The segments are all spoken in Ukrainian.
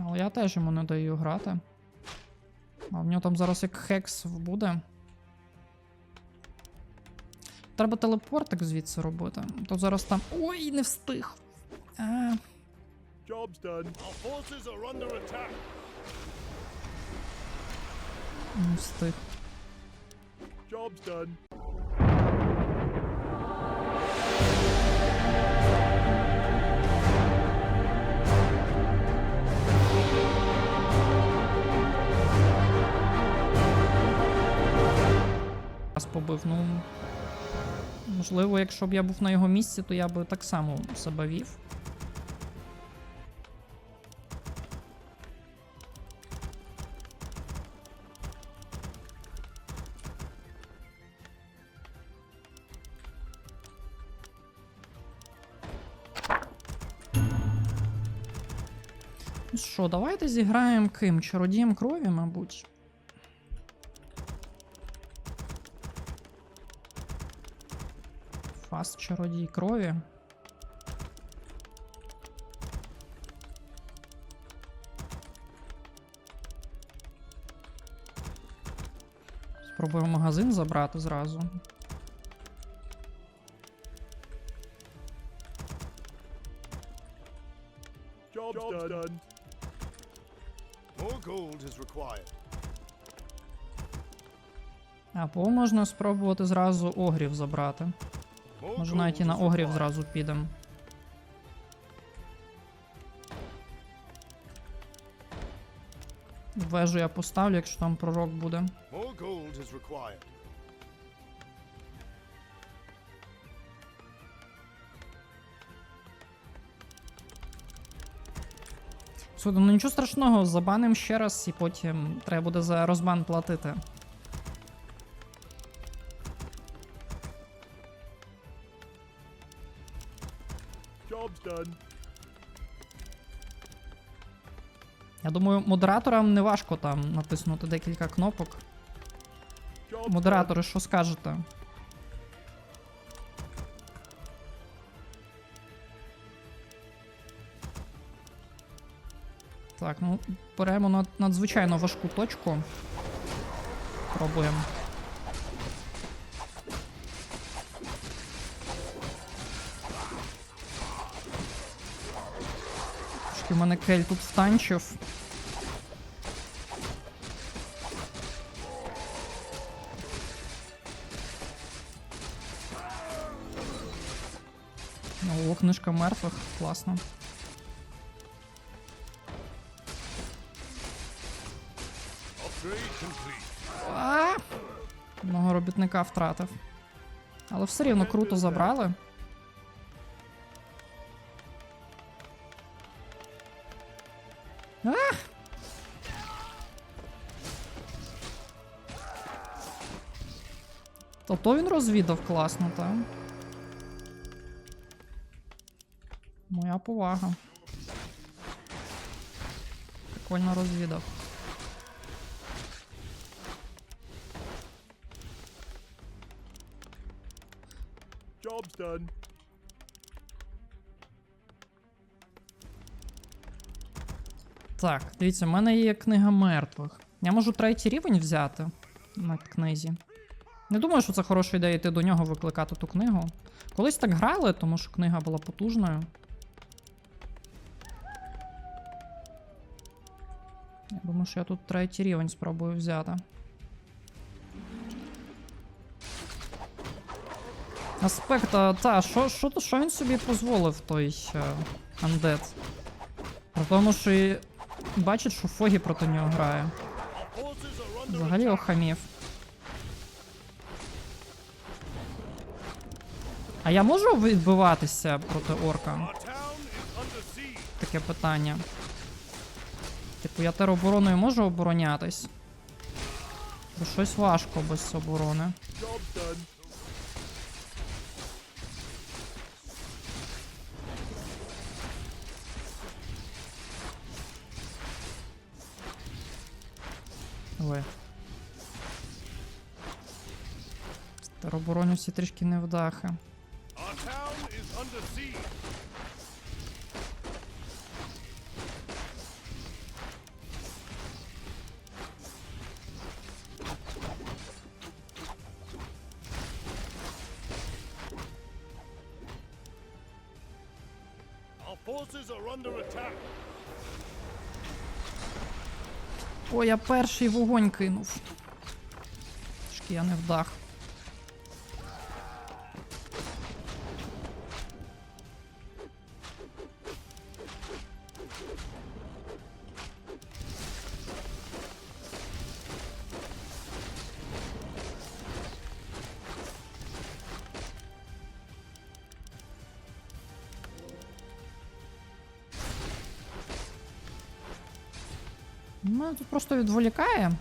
Але я теж йому не даю грати. А в нього там зараз як хекс буде. Треба телепортик звідси робити. То зараз там. Ой, не встиг. А, Job's done. Our forces are under attack. не встиг. Побив. Ну. Можливо, якщо б я був на його місці, то я би так само себе вів. Ну що, давайте зіграємо ким? Чародієм крові, мабуть. Фаст чародій крові. Спробуємо магазин забрати зразу. Job's, done. More gold is required. Або можна спробувати зразу огрів забрати. Може навіть і на огрів зразу підемо. Вежу я поставлю, якщо там пророк буде. Слухай, ну нічого страшного, забаним ще раз і потім треба буде за розбан платити. Думаю, модераторам не важко там натиснути декілька кнопок. Модератори, що скажете? Так, ну беремо над- надзвичайно важку точку. Пробуємо. Трошки в мене кель тут втанчив. Книжка мертвих, класно. Одного робітника втратив. Але все рівно круто забрали. А! То то він розвідав класно, так? Повага. Прикольно розвідав. Job's done. Так, дивіться, в мене є книга мертвих. Я можу третій рівень взяти на книзі. Не думаю, що це хороша ідея йти до нього викликати ту книгу. Колись так грали, тому що книга була потужною. Думаю, що я тут третій рівень спробую взяти. Аспект, та, що, він собі дозволив той е, андет? При тому, що і бачить, що Фогі проти нього грає. Взагалі охамів. А я можу відбиватися проти орка? Таке питання. Типу, я теробороною можу оборонятись? Бо щось важко без оборони. Ой. Теробороню всі трішки невдахи. Я перший вогонь кинув. Трошки я не вдах. Мене тут просто відволікає.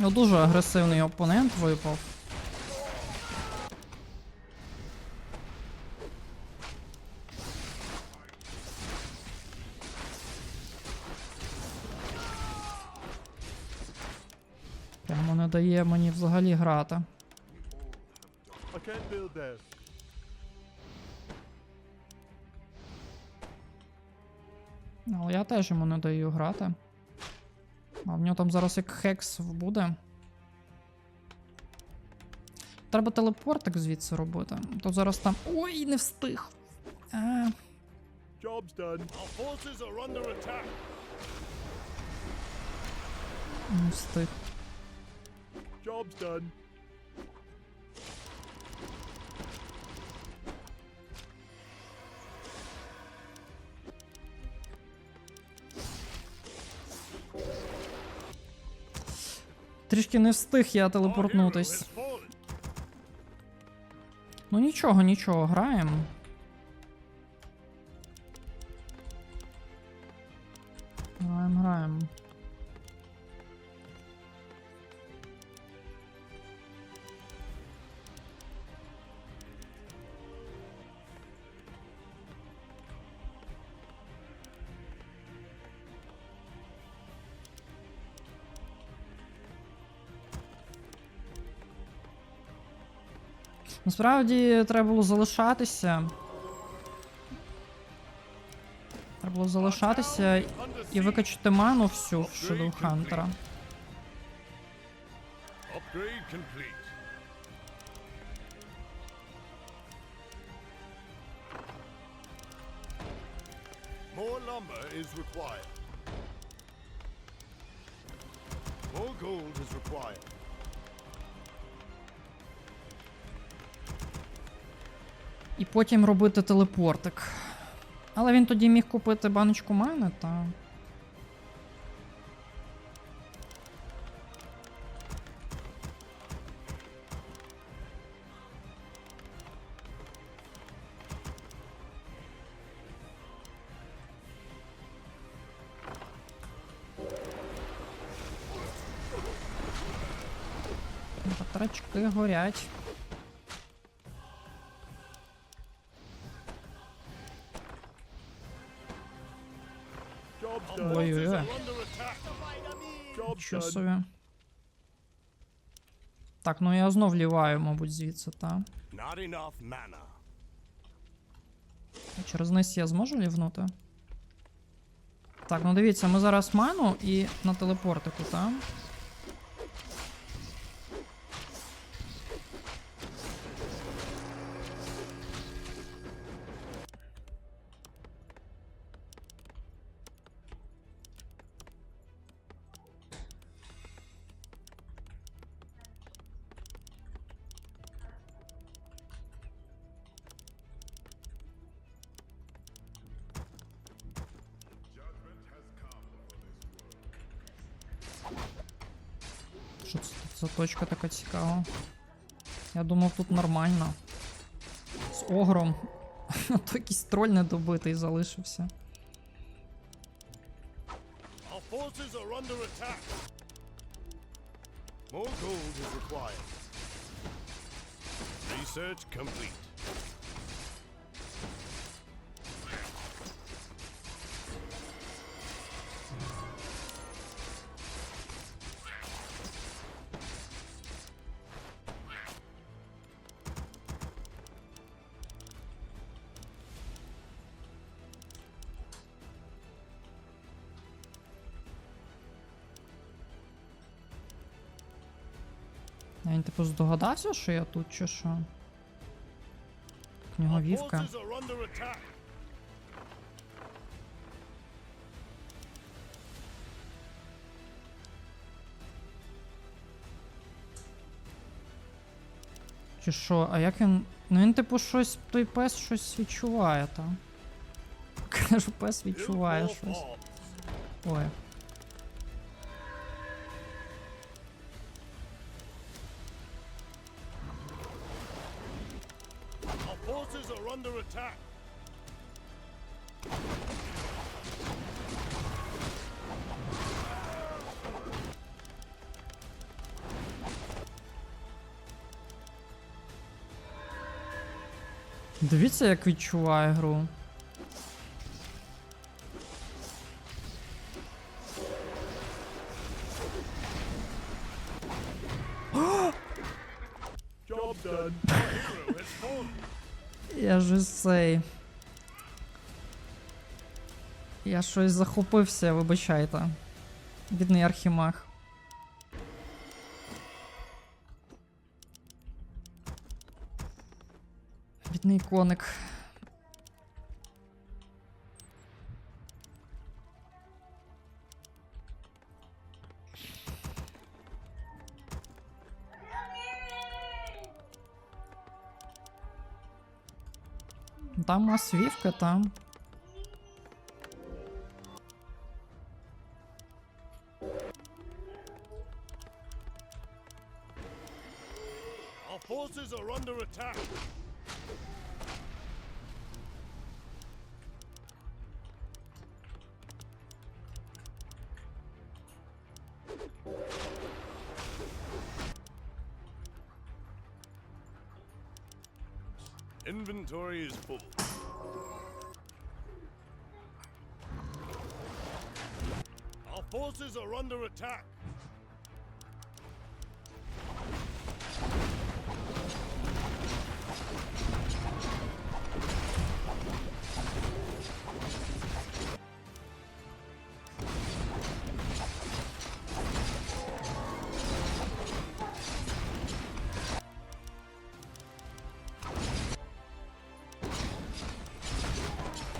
Ну, дуже агресивний опонент випав. Дає мені взагалі грати. There. Але я теж йому не даю грати. А в нього там зараз як хекс буде. Треба телепортик звідси робити. То зараз там. Ой, не встиг. А, attack. не встиг. Job's done. Трішки не встиг я телепортнутись. Ну нічого, нічого, граємо. Граємо, граємо. Насправді треба було залишатися. Треба було залишатися і викачати ману всю в Shadow Hunter. More lumber is required. More gold is required. І потім робити телепортик. Але він тоді міг купити баночку мани, та. Батарачки горять. Job's Що собі. Так, ну я знов ліваю, мабуть, звідси, та. Not. Через низ я зможу лівнути? Так, ну дивіться, ми зараз ману і на телепортику, та? Тут за така цікава? Я думав, тут нормально. З огром. А то якийсь троль недобитий залишився. Research complete. Здогадався, що я тут чи що? Нього вівка. Чи що? А як він. Ну він типу щось. Той пес щось відчуває там. Кажу, пес відчуває щось. Ой. Attack. Дивіться, як відчуває гру. Job done. Я ж цей. Я щось захопився, вибачайте. Бідний архімах. Бідний коник. Там у там. Our forces are under attack. Inventory is full. Our forces are under attack.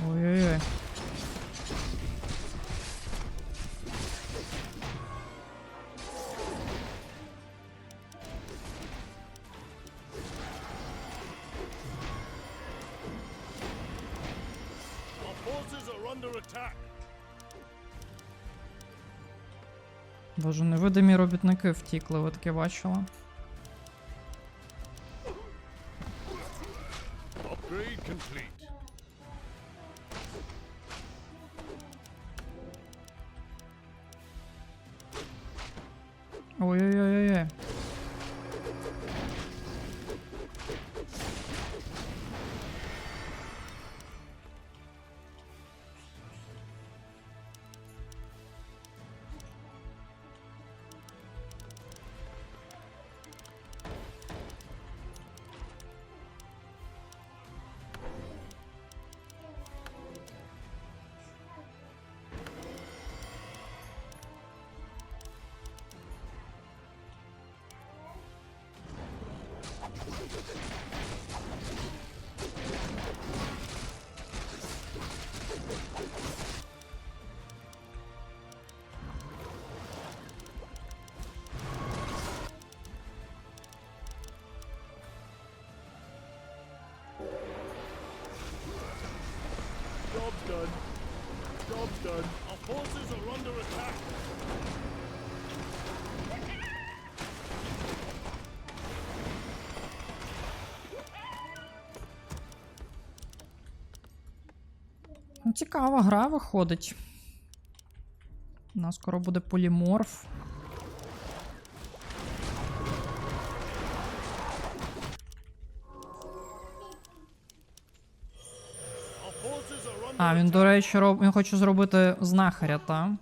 Ой-ой-ой. Боже, невидимі робітники втікли, ви таке бачили? Job's done. Job's done. Our forces are under attack. Цікава гра виходить. У нас скоро буде поліморф. А, він, до речі, роб... він хоче зробити знахаря, та?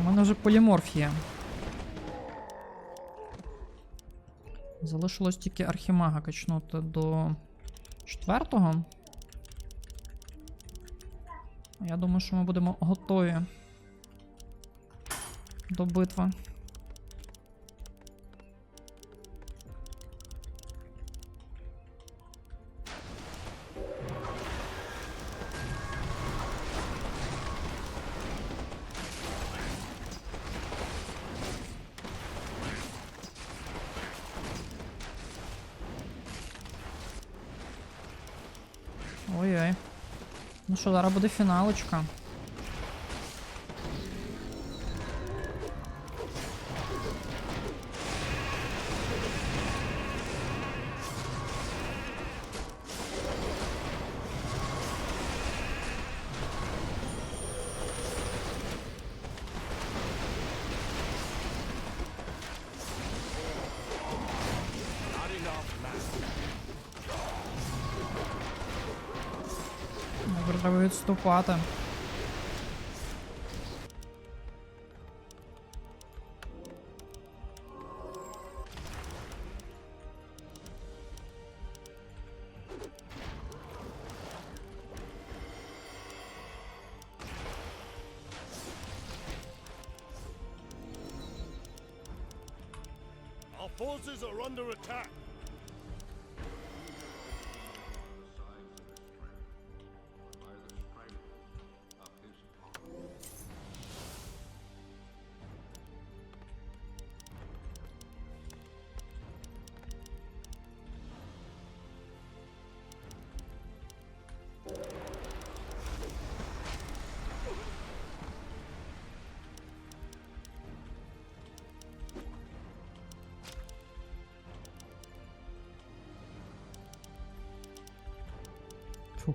У мене вже поліморф є. Залишилось тільки архімага качнути до четвертого. Я думаю, що ми будемо готові до битви. Що, зараз буде. треба відступати. Our forces are under attack.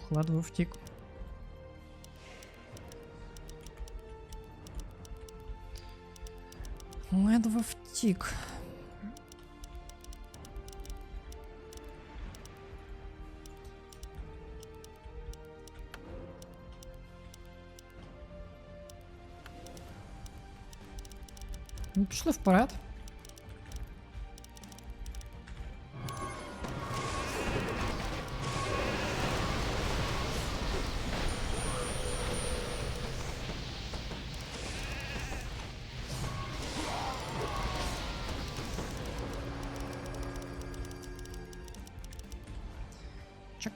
Фух, ледве втік. Ледве втік. Ну, пішли вперед.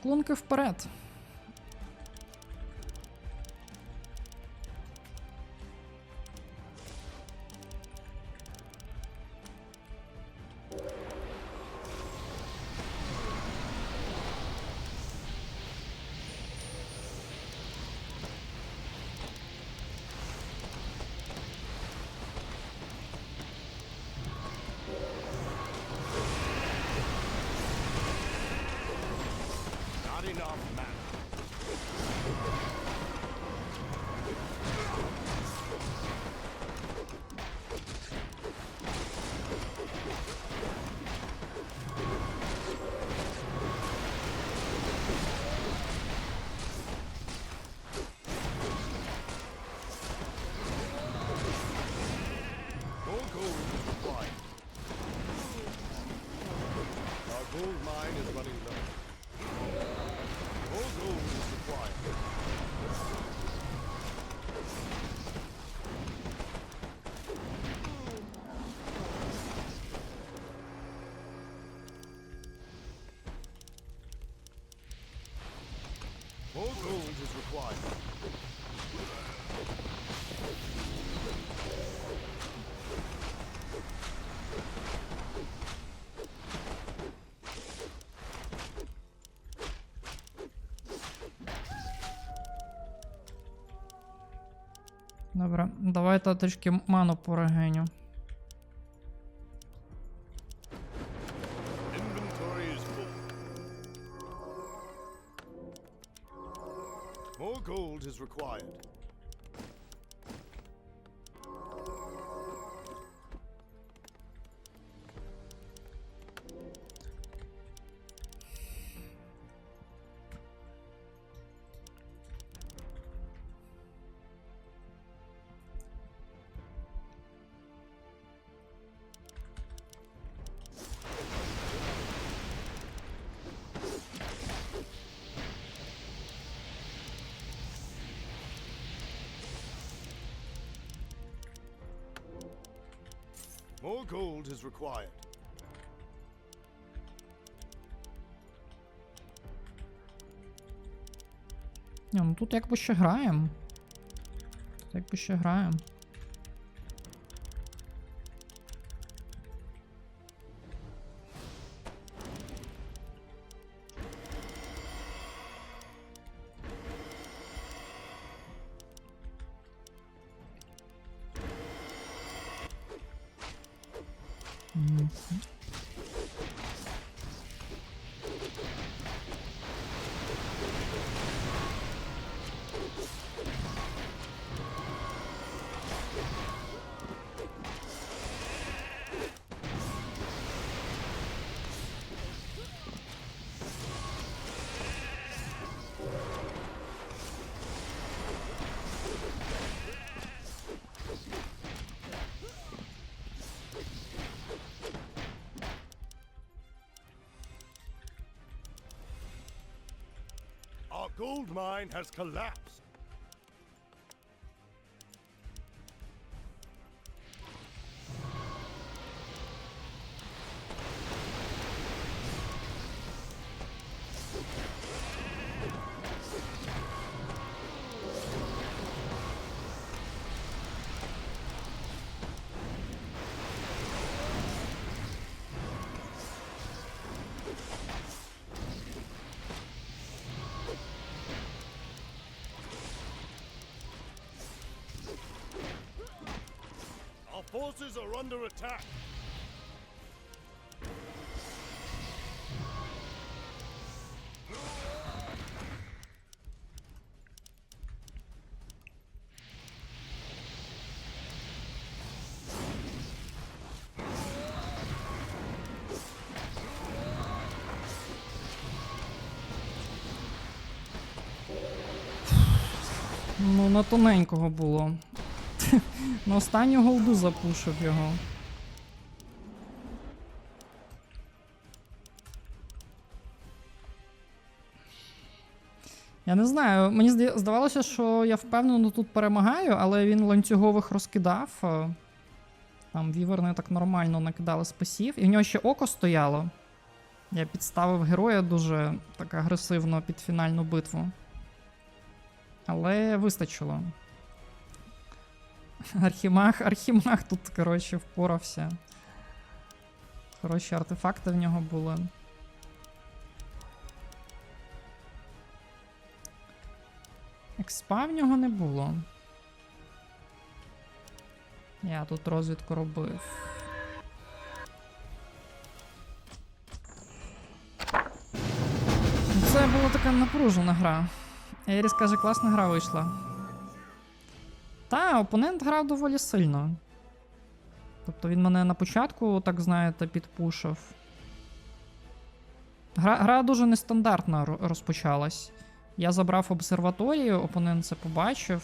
Чаклунки вперед. Добре, давайте трішки ману порегеню. Gold is required. Ну тут якби ще граємо. Тут якби ще граємо. Mm-hmm. Gold mine has collapsed. Forces are under attack. Ну, на тоненького було. На останню голду запушив його. Я не знаю, мені здавалося, що я впевнено тут перемагаю, але він ланцюгових розкидав. Там віверни так нормально накидали спасів. І в нього ще око стояло. Я підставив героя дуже так агресивно під фінальну битву. Але вистачило. Архімаг, Архімаг тут, коротше, впорався. Хороші артефакти в нього були. Експа в нього не було. Я тут розвідку робив. Це була така напружена гра. Еріс каже, класна гра вийшла. Та, опонент грав доволі сильно. Тобто він мене на початку, так знаєте, підпушив. Гра, гра дуже нестандартно розпочалась. Я забрав обсерваторію, опонент це побачив.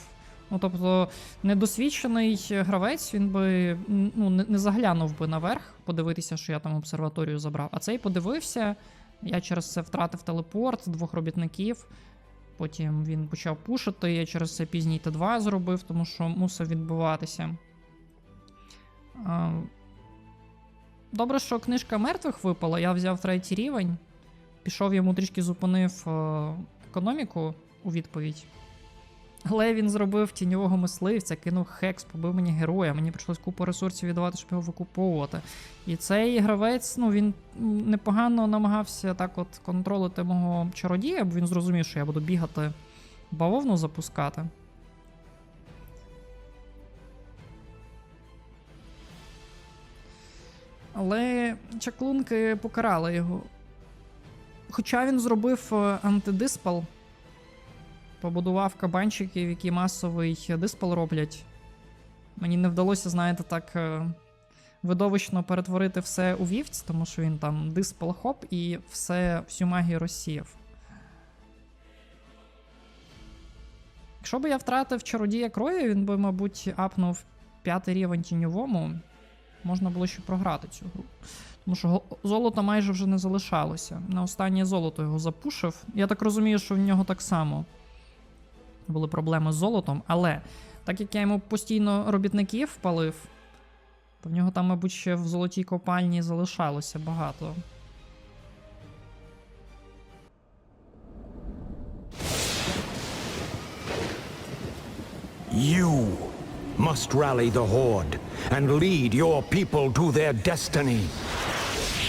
Ну, тобто, недосвідчений гравець, він би ну, не, заглянув би наверх, подивитися, що я там обсерваторію забрав. А цей подивився. Я через це втратив телепорт, двох робітників. Потім він почав пушити, я через це пізній Т2 зробив, тому що мусив відбуватися. Добре, що книжка мертвих випала, я взяв третій рівень, пішов йому трішки зупинив е, економіку у відповідь. Але він зробив тіньового мисливця, кинув хекс, побив мені героя. Мені прийшлось купу ресурсів віддавати, щоб його викуповувати. І цей гравець, ну він непогано намагався так от контролити мого чародія, бо він зрозумів, що я буду бігати бавовну запускати. Але чаклунки покарали його. Хоча він зробив е, антидиспал, побудував кабанчиків, які масовий диспал роблять. Мені не вдалося, знаєте, так е, видовищно перетворити все у вівць, тому що він там диспал хоп і все, всю магію розсіяв. Якщо би я втратив чародія крові, він би, мабуть, апнув п'ятий рівень тіньовому. Можна було ще програти цю гру. Тому що золота майже вже не залишалося. На останнє золото його запушив. Я так розумію, що в нього так само були проблеми з золотом, але так як я йому постійно робітників палив, В нього там, мабуть, ще в золотій копальні залишалося багато. You must rally the Horde and lead your people to their destiny.